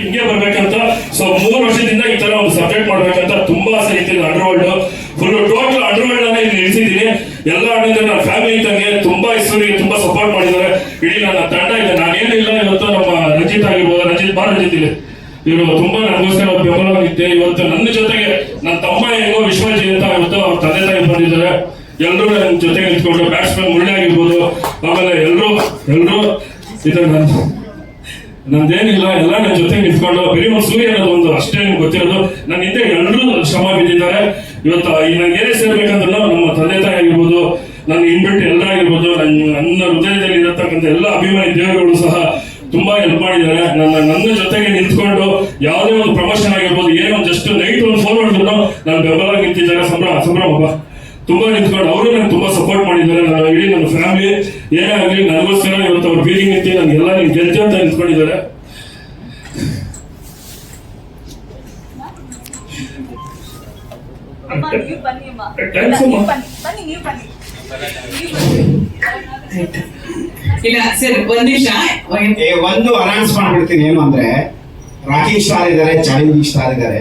ಹಿಂಗೆ ಬರ್ಬೇಕಂತ. ಸೊ ಮೂರು ವರ್ಷದಿಂದ ಈ ತರ ಒಂದು ಸಬ್ಜೆಕ್ಟ್ ಮಾಡ್ಬೇಕಂತ ತುಂಬಾ ಆಸೆ ಇತ್ತು underworld full total underworld ಅನ್ನ ಇಲ್ಲಿ ಇಳಿಸಿದ್ದೀನಿ. ಎಲ್ಲ ಅಣ್ಣಿಂದ ನನ್ನ ಫ್ಯಾಮಿಲಿ ತಂಗೆ ತುಂಬಾ ಇಷ್ಟರಿಗೆ ತುಂಬಾ ಸಪೋರ್ಟ್ ಮಾಡಿದ್ದಾರೆ. ಇಡೀ ನನ್ನ ತಂಡ ಇದೆ. ನಾನೇನಿಲ್ಲ ಇವತ್ತು ನಮ್ಮ ರಂಜಿತ್ ಆಗಿರ್ಬೋದು. ರಂಜಿತ್, ಬಾ ರಂಜಿತ್ ಇಲ್ಲಿ. ಇವರು ತುಂಬಾ ನನಗೋಸ್ಕರ ಬೆಂಬಲವಾಗಿದ್ದೆ. ಇವತ್ತು ನನ್ನ ಜೊತೆಗೆ ನನ್ನ ತಮ್ಮ ಹೆಂಗೋ ಅಂತ ಇವತ್ತು ಅವ್ರ ತಂದೆ ತಾಯಿ ಬಂದಿದ್ದಾರೆ. ಎಲ್ಲರೂ ನನ್ನ ಜೊತೆಗೆ ನಿಂತ್ಕೊಂಡು ಬ್ಯಾಟ್ಸ್ಮನ್ ಮುಳ್ಳೆ ಆಗಿರ್ಬೋದು. ಆಮೇಲೆ ಎಲ್ಲರೂ ಎಲ್ಲರೂ ಇದನ್ನ ನಂದೇನಿಲ್ಲ, ಎಲ್ಲ ನನ್ನ ಜೊತೆ ನಿಂತ್ಕೊಂಡು, ಬರೀ ಒಂದು ಸೂರ್ಯ ಅನ್ನೋದು ಒಂದು ಅಷ್ಟೇ ನಿಮ್ಗೆ ಗೊತ್ತಿರೋದು. ನನ್ನ ಹಿಂದೆ ಎಲ್ಲರೂ ಶ್ರಮ ಬಿದ್ದಿದ್ದಾರೆ ಇವತ್ತು ನಂಗೆ ಏನೇ ಸೇರ್ಬೇಕಂದ್ರೂ ನಮ್ಮ ತಂದೆ ತಾಯಿ ಆಗಿರ್ಬೋದು, ನನ್ನ ಇನ್ಬಿಟ್ಟು ಎಲ್ಲ ಆಗಿರ್ಬೋದು ನನ್ನ ನನ್ನ ಹೃದಯದಲ್ಲಿ ಇರತಕ್ಕಂಥ ಎಲ್ಲ ಅಭಿಮಾನಿ ದೇವರುಗಳು ಸಹ ತುಂಬಾ ಹೆಲ್ಪ್ ಮಾಡಿದ್ದಾರೆ. ನನ್ನ ನನ್ನ ಜೊತೆಗೆ ನಿಂತ್ಕೊಂಡು ಯಾವುದೇ ಒಂದು ಪ್ರಮೋಷನ್ ಆಗಿರ್ಬೋದು, ಏನೋ ಜಸ್ಟ್ ನೈಟ್ ಒಂದು ಫೋನ್ ಮಾಡಿದ್ರು, ನಾನು ಬೆಂಬಲ ನಿಂತಿದ್ದಾರೆ. ಸಂಭ್ರಮ ಸಂಭ್ರಮ ತುಂಬಾ ನಿಂತ್ಕೊಂಡು, ಅವರು ನನಗೆ ತುಂಬಾ ಸಪೋರ್ಟ್ ಮಾಡಿದ್ದಾರೆ. ನನ್ನ ಇಡೀ ನನ್ನ ಫ್ಯಾಮಿಲಿ ಏನೇ ಆಗಲಿ ನನಗೋಸ್ಕರ ಇವತ್ತು ಅವ್ರು ಬೀದಿ ನಿಂತಿ ನನಗೆಲ್ಲ ನಿನ್ ಗೆಲ್ತಿ ಅಂತ ನಿಂತ್ಕೊಂಡಿದ್ದಾರೆ ಅಮ್ಮ ನೀವು ಬನ್ನಿ ಅಮ್ಮ. Thanks, ಅಮ್ಮ. ನೀವು ಬನ್ನಿ ಬನ್ನಿ ನೀವು ಬನ್ನಿ. ನೀವು ಬನ್ನಿ. ಇಲ್ಲ ಸರ್ ಒಂದ್ ನಿಮಿಷ. ಒಂದು ಅನೌನ್ಸ್ ಮಾಡ್ಬಿಡ್ತೀನಿ ಏನು ಅಂದ್ರೆ ರಾಕಿ ಸ್ಟಾರ್ ಇದ್ದಾರೆ ಚಾಲೆಂಜಿಂಗ್ ಸ್ಟಾರ್ ಇದ್ದಾರೆ.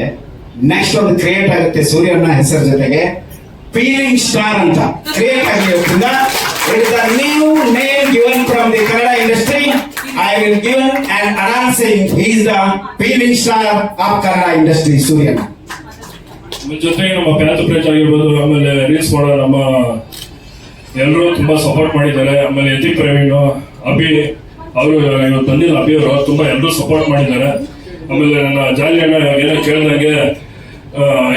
ನೆಕ್ಸ್ಟ್ ಒಂದು ಕ್ರಿಯೇಟ್ ಆಗುತ್ತೆ ಸೂರ್ಯನ ಹೆಸರು ಜೊತೆಗೆ. ಫೀಲಿಂಗ್ ಸ್ಟಾರ್ ಅಂತ. ಕ್ರಿಯೇಟ್ ಆಗಿರೋದ್ರಿಂದ it the new name given from the Kannada industry I will given and announcing is the the star of of industry industry, Surya. ಜೊತೆಗೆ ನಮ್ಮ ಪ್ಯಾಚ್ ಪ್ರೇಜ್ ಆಗಿರ್ಬೋದು ಆಮೇಲೆ ರೀಲ್ಸ್ ಮಾಡೋ ನಮ್ಮ ಎಲ್ಲರೂ ತುಂಬಾ ಸಪೋರ್ಟ್ ಮಾಡಿದ್ದಾರೆ. ಆಮೇಲೆ ಯತಿ ಪ್ರವೀಣ್ ಅಭಿ ಅವರು ಇವತ್ತು ಬಂದಿಲ್ಲ. ಅಭಿ ಅವರು ತುಂಬಾ ಎಲ್ಲರೂ ಸಪೋರ್ಟ್ ಮಾಡಿದ್ದಾರೆ. ಆಮೇಲೆ ನನ್ನ ಜಾಲಿ ಅಣ್ಣ ಏನೋ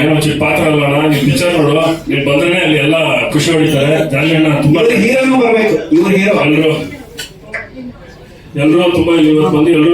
ಏನೋ ಚಿಕ್ಕ ಪಾತ್ರ ಅಲ್ಲ ನೀವು ಪಿಕ್ಚರ್ ನೋಡು. ನೀವು ಬಂದ್ರೆ ಅಲ್ಲಿ ಎಲ್ಲ ಖುಷಿ ಹೊಡಿತಾರೆ. ಜಾಲಿಯಣ್ಣ ತುಂಬಾ ಹೀರೋನು ಬರ್ಬೇಕು. ಇವ್ರು ಹೀರೋ ಎಲ್ಲರೂ ಎಲ್ಲರೂ ತುಂಬಾ ಇವತ್ತು ಬಂದು ಎಲ್ಲರೂ